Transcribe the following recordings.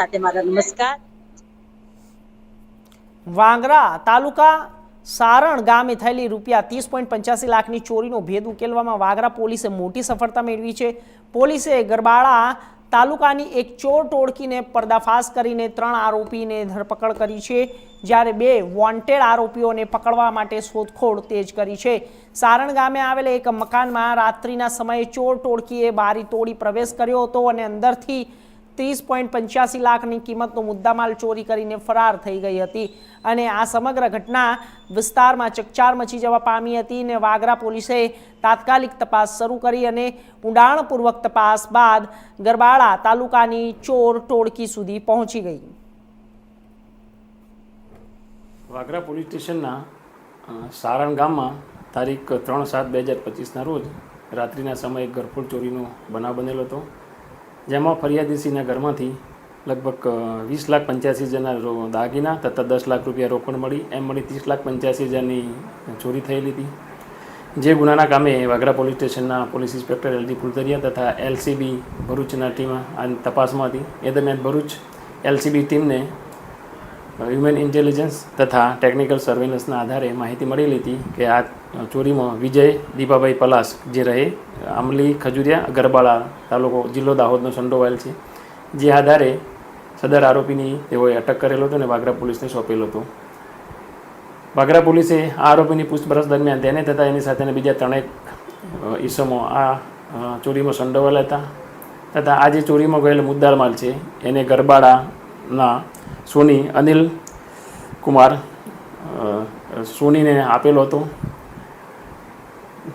સાથે મારા નમસ્કાર. વાંગરા તાલુકા સારણ ગામે થયેલી રૂપિયા ત્રીસ પોઈન્ટ પંચ્યાસી લાખની ચોરીનો ભેદ ઉકેલવામાં વાગરા પોલીસે મોટી સફળતા મેળવી છે. પોલીસે ગરબાડા તાલુકાની એક ચોર ટોળકીને પર્દાફાશ કરીને ત્રણ આરોપીને ધરપકડ કરી છે. જ્યારે બે વોન્ટેડ આરોપીઓને પકડવા માટે શોધખોળ તેજ કરી છે. સારણ ગામે આવેલા એક મકાનમાં રાત્રિના સમયે ચોર ટોળકીએ બારી તોડી પ્રવેશ કર્યો હતો અને અંદરથી ત્રીસ પોઈન્ટ પંચ્યાસી લાખની કિંમતનો મુદ્દામાલ ચોરી કરીને ફરાર થઈ ગઈ હતી અને આ સમગ્ર ઘટના વિસ્તારમાં ચકચાર મચી જવા પામી હતી અને વાગરા પોલીસે તાત્કાલિક તપાસ શરૂ કરી અને ઊંડાણપૂર્વક તપાસ બાદ ગરબાડા તાલુકાની ચોર ટોળકી સુધી પહોંચી ગઈ. વાગરા પોલીસ સ્ટેશનના સારણ ગામમાં તારીખ ત્રણ સાત બે હજાર પચીસના રોજ રાત્રિના સમયે ગરફોડ ચોરીનો બનાવ બનેલો હતો. જેમાં ફરિયાદીસીના ઘરમાંથી લગભગ વીસ લાખ પંચ્યાસી હજારના દાગીના તથા દસ લાખ રૂપિયા રોકડ મળી. એમ મળી ત્રીસ લાખ પંચ્યાસી હજારની ચોરી થયેલી હતી. જે ગુનાના કામે વાગરા પોલીસ સ્ટેશનના પોલીસ ઇન્સ્પેક્ટર એલજી ફુલતરિયા તથા એલસીબી ભરૂચના ટીમ આ તપાસમાં હતી. એ દરમિયાન ભરૂચ એલસીબી ટીમને હ્યુમન ઇન્ટેલિજન્સ તથા ટેકનિકલ સર્વેલન્સના આધારે માહિતી મળેલી હતી કે આ ચોરીમાં વિજય દીપાભાઈ પલાસ જે રહે આમલી ખજુરિયા ગરબાળા તાલુકો જિલ્લો દાહોદનો સંડોવાયેલ છે. જે આધારે સદર આરોપીની તેઓએ અટક કરેલો હતો અને વાગરા પોલીસને સોંપેલો હતો. વાગરા પોલીસે આ આરોપીની પૂછપરછ દરમિયાન તેને તથા એની સાથેના બીજા ત્રણેક ઈસમો આ ચોરીમાં સંડોવાયેલા હતા. તથા આ જે ચોરીમાં ગયેલો મુદ્દાલ માલ છે, એને ગરબાડાના સોની અનિલ કુમાર સોનીને આપેલો હતો.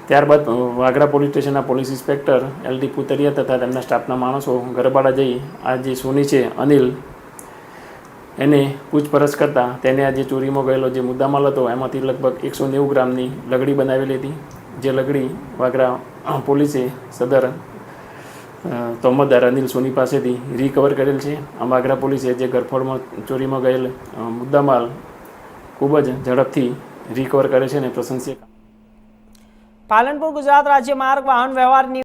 ત્યારબાદ વાગરા પોલીસ સ્ટેશનના police inspector L D Putariya તથા તેમના સ્ટાફના માણસો ગરબાડા જઈ આ જે સોની છે, અનિલ, એને પૂછપરછ કરતાં તેને આ જે ચોરીમાં ગયેલો જે મુદ્દામાલ હતો, એમાંથી લગભગ એકસો નેવું ગ્રામની લગડી બનાવેલી હતી. જે લગડી વાગરા પોલીસે સદર અ, તોમતદાર અનિલ સોની પાસેથી રિકવર કરેલ છે. આ આગ્રા પોલીસે જે ગરફોડમાં ચોરીમાં ગયેલ મુદ્દામાલ ખૂબ જ ઝડપથી રિકવર કરે છે અને પ્રશંસીય પાલનપુર ગુજરાત રાજ્ય માર્ગ વાહન વ્યવહાર